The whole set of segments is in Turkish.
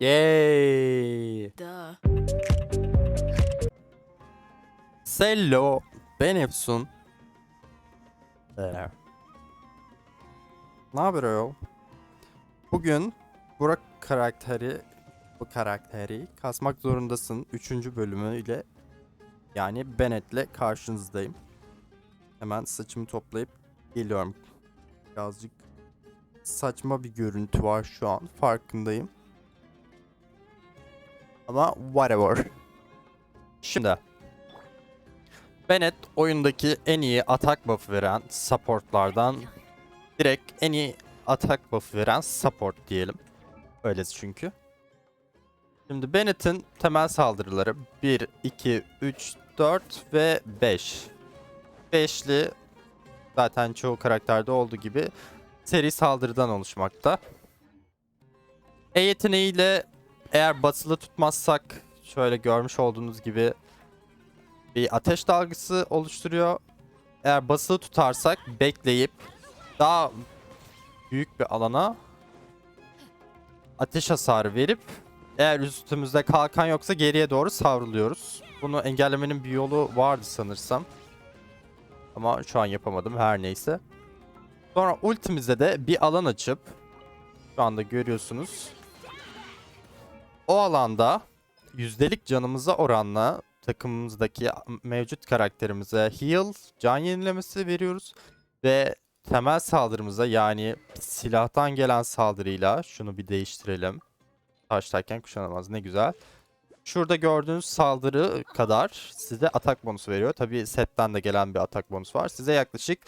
Yay! Duh. Sello, ben Efsun. Ne haber ayol? Bugün Burak karakteri, bu karakteri kasmak zorundasın 3. bölümüyle yani Bennett'le karşınızdayım. Hemen saçımı toplayıp geliyorum. Birazcık saçma bir görüntü var şu an farkındayım. Ama whatever. Şimdi Bennett oyundaki en iyi atak buff veren supportlardan direkt en iyi atak buff veren support diyelim. Öylesi çünkü. Şimdi Bennett'in temel saldırıları 1, 2, 3, 4 ve 5. 5'li zaten çoğu karakterde olduğu gibi seri saldırıdan oluşmakta. E yeteneğiyle eğer basılı tutmazsak şöyle görmüş olduğunuz gibi bir ateş dalgası oluşturuyor. Eğer basılı tutarsak bekleyip daha büyük bir alana ateş hasarı verip eğer üstümüzde kalkan yoksa geriye doğru savruluyoruz. Bunu engellemenin bir yolu vardı sanırsam. Ama şu an yapamadım her neyse. Sonra ultimizde de bir alan açıp şu anda görüyorsunuz. O alanda yüzdelik canımıza oranla takımımızdaki mevcut karakterimize heal, can yenilemesi veriyoruz. Ve temel saldırımıza yani silahtan gelen saldırıyla şunu bir değiştirelim. Taşlarken kuşanamaz ne güzel. Şurada gördüğünüz saldırı kadar size atak bonusu veriyor. Tabi setten de gelen bir atak bonusu var. Size yaklaşık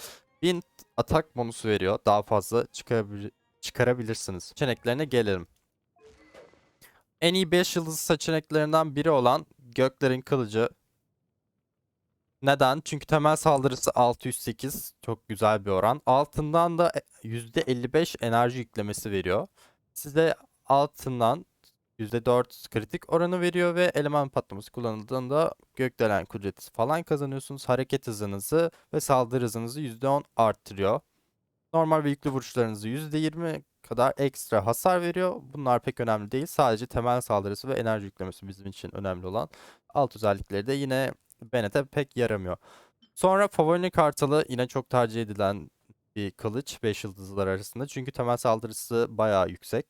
1000 atak bonusu veriyor. Daha fazla çıkarabil çıkarabilirsiniz. Seçeneklerine gelelim. En iyi 5 yıldız seçeneklerinden biri olan Göklerin Kılıcı. Neden? Çünkü temel saldırısı 608. Çok güzel bir oran. Altından da e- %55 enerji yüklemesi veriyor. Size altından %4 kritik oranı veriyor ve eleman patlaması kullanıldığında gökdelen kudreti falan kazanıyorsunuz. Hareket hızınızı ve saldırı hızınızı %10 arttırıyor. Normal ve yüklü vuruşlarınızı %20 kadar ekstra hasar veriyor. Bunlar pek önemli değil. Sadece temel saldırısı ve enerji yüklemesi bizim için önemli olan. Alt özellikleri de yine Bennett'e pek yaramıyor. Sonra favori kartalı yine çok tercih edilen bir kılıç 5 yıldızlar arasında. Çünkü temel saldırısı bayağı yüksek.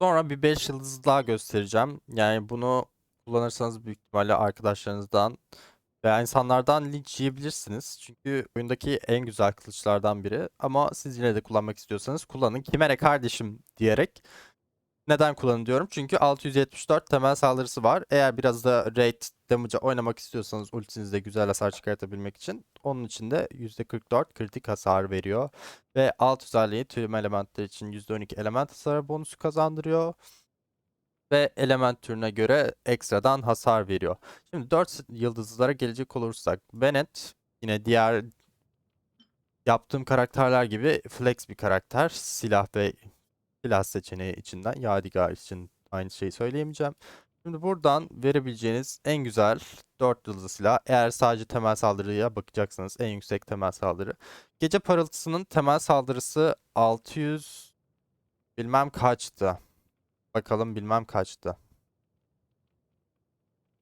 Sonra bir 5 yıldız daha göstereceğim. Yani bunu kullanırsanız büyük ihtimalle arkadaşlarınızdan veya insanlardan linç yiyebilirsiniz. Çünkü oyundaki en güzel kılıçlardan biri. Ama siz yine de kullanmak istiyorsanız kullanın. Kimere kardeşim diyerek. Neden kullanın diyorum? Çünkü 674 temel saldırısı var. Eğer biraz da rate damage'a oynamak istiyorsanız ultinizde güzel hasar çıkartabilmek için onun için de %44 kritik hasar veriyor. Ve alt özelliği tüm elementler için %12 element hasarı bonusu kazandırıyor. Ve element türüne göre ekstradan hasar veriyor. Şimdi 4 yıldızlara gelecek olursak Bennett yine diğer yaptığım karakterler gibi flex bir karakter. Silah ve silah seçeneği içinden Yadigar için aynı şeyi söyleyemeyeceğim. Şimdi buradan verebileceğiniz en güzel 4 yıldızlı silah eğer sadece temel saldırıya bakacaksanız en yüksek temel saldırı. Gece parıltısının temel saldırısı 600 bilmem kaçtı. Bakalım bilmem kaçtı.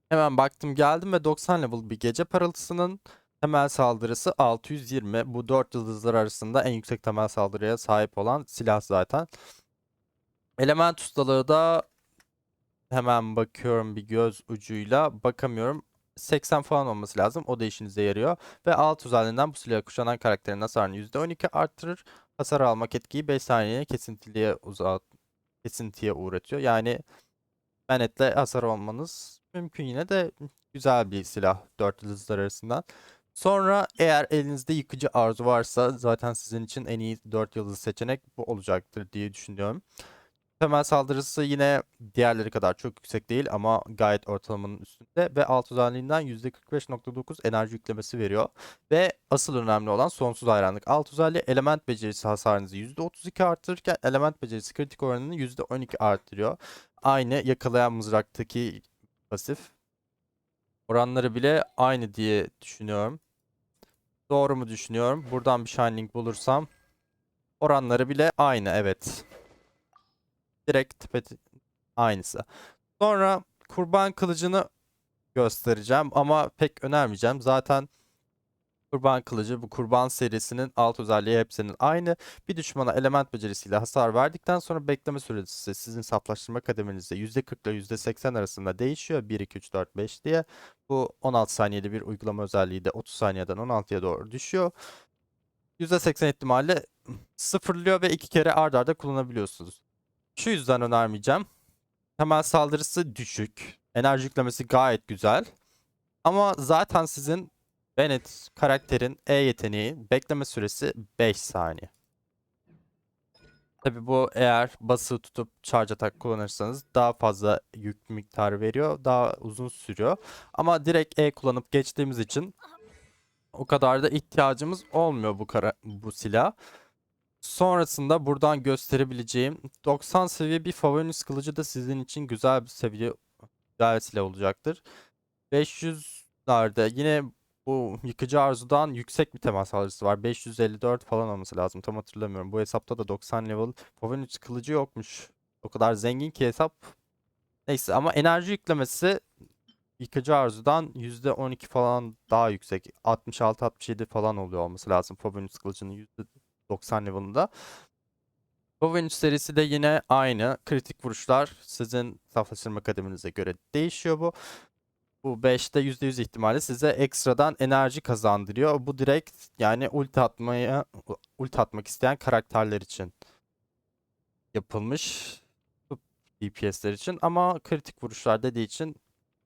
Hemen baktım geldim ve 90 level bir gece parıltısının temel saldırısı 620. Bu 4 yıldızlar arasında en yüksek temel saldırıya sahip olan silah zaten. Element ustalığı da hemen bakıyorum bir göz ucuyla bakamıyorum. 80 falan olması lazım. O da işinize yarıyor. Ve alt özelliğinden bu silahı kuşanan karakterin hasarını %12 arttırır. Hasar almak etkiyi 5 saniyeye kesintiliye uzat kesintiye uğratıyor. Yani Bennett'le hasar olmanız mümkün yine de güzel bir silah 4 yıldızlar arasından. Sonra eğer elinizde yıkıcı arzu varsa zaten sizin için en iyi 4 yıldız seçenek bu olacaktır diye düşünüyorum. Temel saldırısı yine diğerleri kadar çok yüksek değil ama gayet ortalamanın üstünde ve alt özelliğinden %45.9 enerji yüklemesi veriyor. Ve asıl önemli olan sonsuz hayranlık. Alt özelliği element becerisi hasarınızı %32 arttırırken element becerisi kritik oranını %12 arttırıyor. Aynı yakalayan mızraktaki pasif. Oranları bile aynı diye düşünüyorum. Doğru mu düşünüyorum? Buradan bir shining bulursam oranları bile aynı evet direkt tepe, aynısı. Sonra kurban kılıcını göstereceğim ama pek önermeyeceğim. Zaten kurban kılıcı bu kurban serisinin alt özelliği hepsinin aynı. Bir düşmana element becerisiyle hasar verdikten sonra bekleme süresi sizin saflaştırma kademenizde %40 ile %80 arasında değişiyor. 1, 2, 3, 4, 5 diye. Bu 16 saniyede bir uygulama özelliği de 30 saniyeden 16'ya doğru düşüyor. %80 ihtimalle sıfırlıyor ve iki kere ard arda kullanabiliyorsunuz. Şu yüzden önermeyeceğim. Temel saldırısı düşük. Enerji yüklemesi gayet güzel. Ama zaten sizin Bennett karakterin E yeteneği bekleme süresi 5 saniye. Tabi bu eğer bası tutup charge atak kullanırsanız daha fazla yük miktarı veriyor. Daha uzun sürüyor. Ama direkt E kullanıp geçtiğimiz için o kadar da ihtiyacımız olmuyor bu kara bu silah. Sonrasında buradan gösterebileceğim 90 seviye bir Favonius kılıcı da sizin için güzel bir seviye güzel bir silah olacaktır. 500'lerde yine bu yıkıcı arzudan yüksek bir temel saldırısı var. 554 falan olması lazım. Tam hatırlamıyorum. Bu hesapta da 90 level Favonius kılıcı yokmuş. O kadar zengin ki hesap. Neyse ama enerji yüklemesi yıkıcı arzudan %12 falan daha yüksek. 66-67 falan oluyor olması lazım Favonius kılıcının %90 level'ında. Favonius serisi de yine aynı. Kritik vuruşlar sizin saflaştırma kademenize göre değişiyor bu. Bu 5'te %100 ihtimalle size ekstradan enerji kazandırıyor. Bu direkt yani ulti atmaya ulti atmak isteyen karakterler için yapılmış DPS'ler için ama kritik vuruşlar dediği için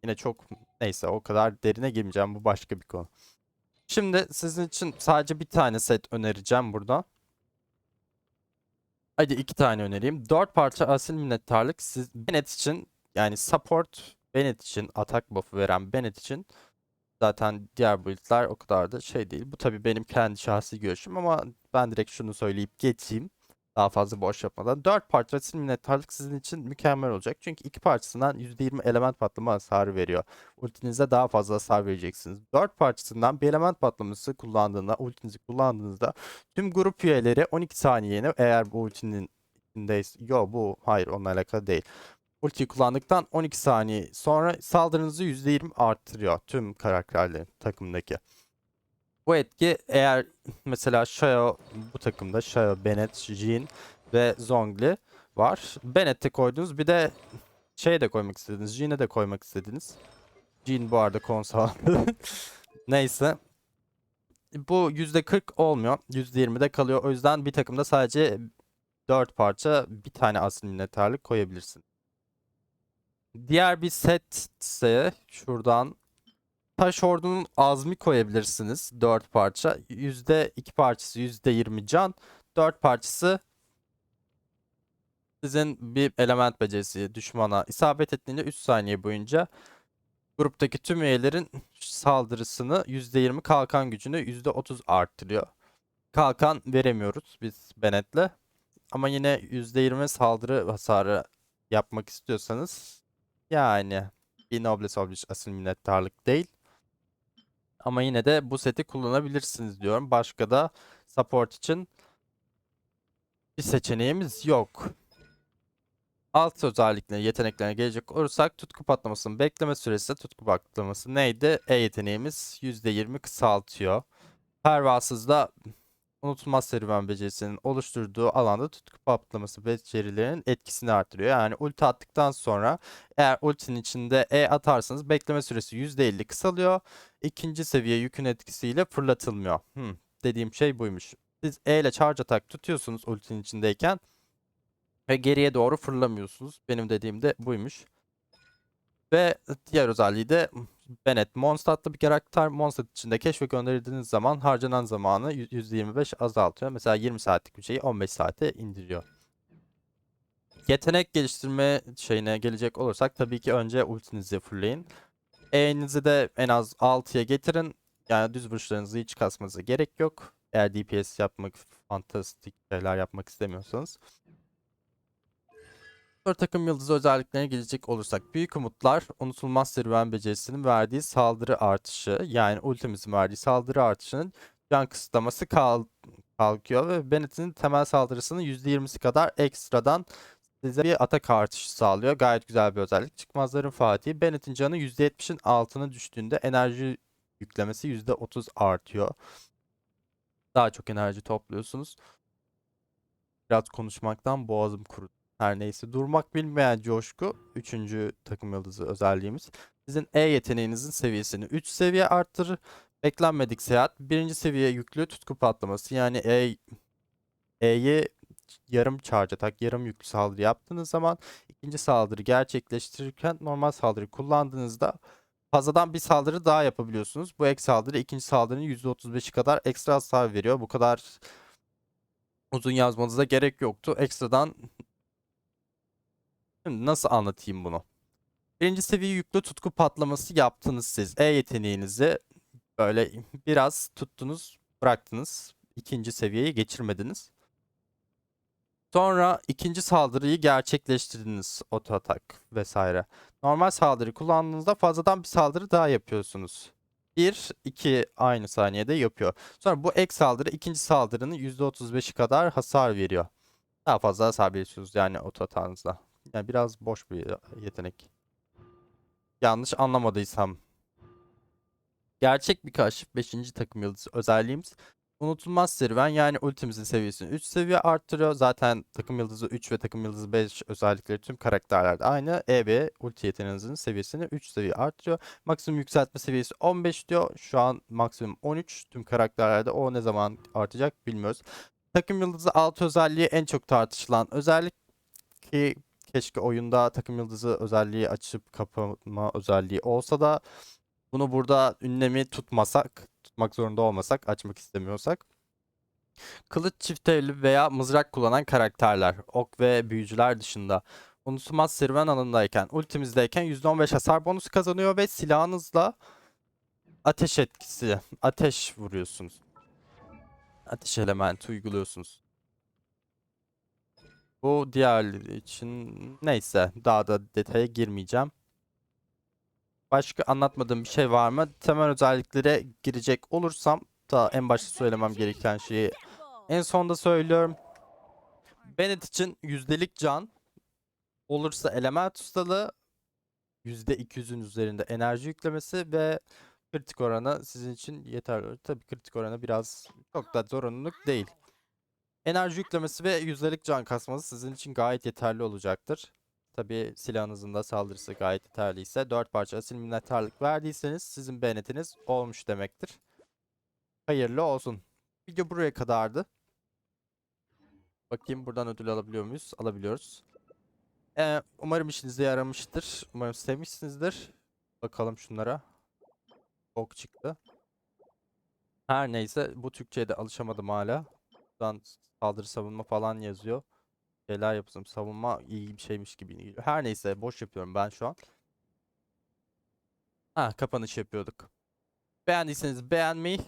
yine çok neyse o kadar derine girmeyeceğim. Bu başka bir konu. Şimdi sizin için sadece bir tane set önereceğim burada. Hadi iki tane önereyim. Dört parça asil minnettarlık siz Bennett için yani support Bennett için atak buff'ı veren Bennett için zaten diğer build'ler o kadar da şey değil. Bu tabii benim kendi şahsi görüşüm ama ben direkt şunu söyleyip geçeyim. Daha fazla boş yapmadan. 4 parça asil minnettarlık sizin için mükemmel olacak. Çünkü iki parçasından %20 element patlama hasarı veriyor. Ultinize daha fazla hasar vereceksiniz. 4 parçasından bir element patlaması kullandığında, ultinizi kullandığınızda tüm grup üyeleri 12 saniyeni eğer bu ultinin içindeyiz. Yo bu hayır onunla alakalı değil. Ultiyi kullandıktan 12 saniye sonra saldırınızı %20 arttırıyor tüm karakterlerin takımdaki. Bu etki eğer mesela Shayo bu takımda Shayo, Bennett, Jin ve Zhongli var. Bennett'e koydunuz bir de şey de koymak istediniz. Jin'e de koymak istediniz. Jin bu arada konsol. Neyse. Bu %40 olmuyor. %20'de kalıyor. O yüzden bir takımda sadece 4 parça bir tane asil minnettarlık koyabilirsin. Diğer bir set ise şuradan Taş Ordu'nun azmi koyabilirsiniz. 4 parça. %2 parçası %20 can. 4 parçası sizin bir element becerisi düşmana isabet ettiğinde 3 saniye boyunca gruptaki tüm üyelerin saldırısını %20 kalkan gücünü %30 arttırıyor. Kalkan veremiyoruz biz Bennett'le. Ama yine %20 saldırı hasarı yapmak istiyorsanız yani bir Noblesse Oblige asil minnettarlık değil. Ama yine de bu seti kullanabilirsiniz diyorum. Başka da support için bir seçeneğimiz yok. Alt özelliklerine, yeteneklerine gelecek olursak tutku patlamasının bekleme süresi tutku patlaması neydi? E yeteneğimiz %20 kısaltıyor. Pervasızda unutulmaz serüven becerisinin oluşturduğu alanda tutku patlaması becerilerinin etkisini artırıyor. Yani ulti attıktan sonra eğer ultinin içinde E atarsanız bekleme süresi %50 kısalıyor. İkinci seviye yükün etkisiyle fırlatılmıyor. Hmm, dediğim şey buymuş. Siz E ile charge atak tutuyorsunuz ultinin içindeyken ve geriye doğru fırlamıyorsunuz. Benim dediğim de buymuş. Ve diğer özelliği de Bennett Mondstadt'lı bir karakter. Mondstadt içinde keşfe gönderildiğiniz zaman harcanan zamanı %25 azaltıyor. Mesela 20 saatlik bir şeyi 15 saate indiriyor. Yetenek geliştirme şeyine gelecek olursak tabii ki önce ultinizi fullleyin. E'nizi de en az 6'ya getirin. Yani düz vuruşlarınızı hiç kasmanıza gerek yok. Eğer DPS yapmak, fantastik şeyler yapmak istemiyorsanız. Sonra takım yıldızı özelliklerine gelecek olursak büyük umutlar unutulmaz serüven becerisinin verdiği saldırı artışı yani ultimizin verdiği saldırı artışının can kısıtlaması kal kalkıyor ve Bennett'in temel saldırısının %20'si kadar ekstradan size bir atak artışı sağlıyor. Gayet güzel bir özellik. Çıkmazların Fatih. Bennett'in canı %70'in altına düştüğünde enerji yüklemesi %30 artıyor. Daha çok enerji topluyorsunuz. Biraz konuşmaktan boğazım kurudu. Her neyse. Durmak bilmeyen coşku. Üçüncü takım yıldızı özelliğimiz. Sizin E yeteneğinizin seviyesini 3 seviye arttırır. Beklenmedik seyahat. Birinci seviye yüklü tutku patlaması. Yani E E'ye yarım charge atak, yarım yüklü saldırı yaptığınız zaman ikinci saldırı gerçekleştirirken normal saldırı kullandığınızda fazladan bir saldırı daha yapabiliyorsunuz. Bu ek saldırı ikinci saldırının %35'i kadar ekstra hasar veriyor. Bu kadar uzun yazmanıza gerek yoktu. Ekstradan Şimdi nasıl anlatayım bunu? Birinci seviye yüklü tutku patlaması yaptınız siz. E yeteneğinizi böyle biraz tuttunuz, bıraktınız. İkinci seviyeyi geçirmediniz. Sonra ikinci saldırıyı gerçekleştirdiniz. Oto atak vesaire. Normal saldırı kullandığınızda fazladan bir saldırı daha yapıyorsunuz. 1, 2 aynı saniyede yapıyor. Sonra bu ek saldırı ikinci saldırının %35'i kadar hasar veriyor. Daha fazla hasar veriyorsunuz yani oto atağınızda. Yani biraz boş bir yetenek. Yanlış anlamadıysam. Gerçek bir kaşif 5. takım yıldızı özelliğimiz. Unutulmaz serüven yani ultimizin seviyesini 3 seviye arttırıyor. Zaten takım yıldızı 3 ve takım yıldızı 5 özellikleri tüm karakterlerde aynı. E ve ulti yeteneğinizin seviyesini 3 seviye arttırıyor. Maksimum yükseltme seviyesi 15 diyor. Şu an maksimum 13. Tüm karakterlerde o ne zaman artacak bilmiyoruz. Takım yıldızı 6 özelliği en çok tartışılan özellik ki keşke oyunda takım yıldızı özelliği açıp kapama özelliği olsa da bunu burada ünlemi tutmasak, tutmak zorunda olmasak, açmak istemiyorsak. Kılıç çifteli veya mızrak kullanan karakterler, ok ve büyücüler dışında unutulmaz serüven alanındayken, ultimizdeyken %15 hasar bonusu kazanıyor ve silahınızla ateş etkisi, ateş vuruyorsunuz. Ateş elementi uyguluyorsunuz. Bu diğerleri için neyse daha da detaya girmeyeceğim. Başka anlatmadığım bir şey var mı? Temel özelliklere girecek olursam da en başta söylemem gereken şeyi en sonda söylüyorum. Bennett için yüzdelik can olursa element ustalığı %200'ün üzerinde enerji yüklemesi ve kritik oranı sizin için yeterli. Tabii kritik oranı biraz çok da zorunluluk değil. Enerji yüklemesi ve yüzdelik can kasması sizin için gayet yeterli olacaktır. Tabi silahınızın da saldırısı gayet yeterliyse 4 parça asil minnettarlık verdiyseniz sizin beğenetiniz olmuş demektir. Hayırlı olsun. Video buraya kadardı. Bakayım buradan ödül alabiliyor muyuz? Alabiliyoruz. Ee, umarım işinize yaramıştır. Umarım sevmişsinizdir. Bakalım şunlara. Ok çıktı. Her neyse bu Türkçe'ye de alışamadım hala. Buradan saldırı savunma falan yazıyor. Şeyler yapsam savunma iyi bir şeymiş gibi. Her neyse boş yapıyorum ben şu an. Ha kapanış yapıyorduk. Beğendiyseniz beğenmeyi,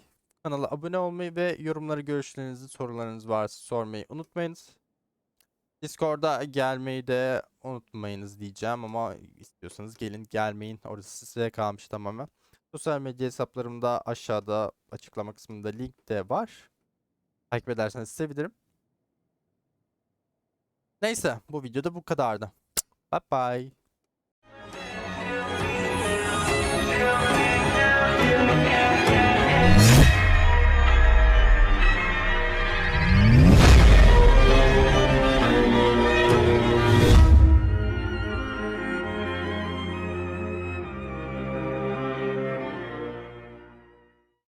kanala abone olmayı ve yorumları görüşlerinizi, sorularınız varsa sormayı unutmayınız. Discord'a gelmeyi de unutmayınız diyeceğim ama istiyorsanız gelin gelmeyin. Orası size kalmış tamamen. Sosyal medya hesaplarımda aşağıda açıklama kısmında link de var. Takip ederseniz sevinirim. Neyse bu videoda bu kadardı. Bye bye.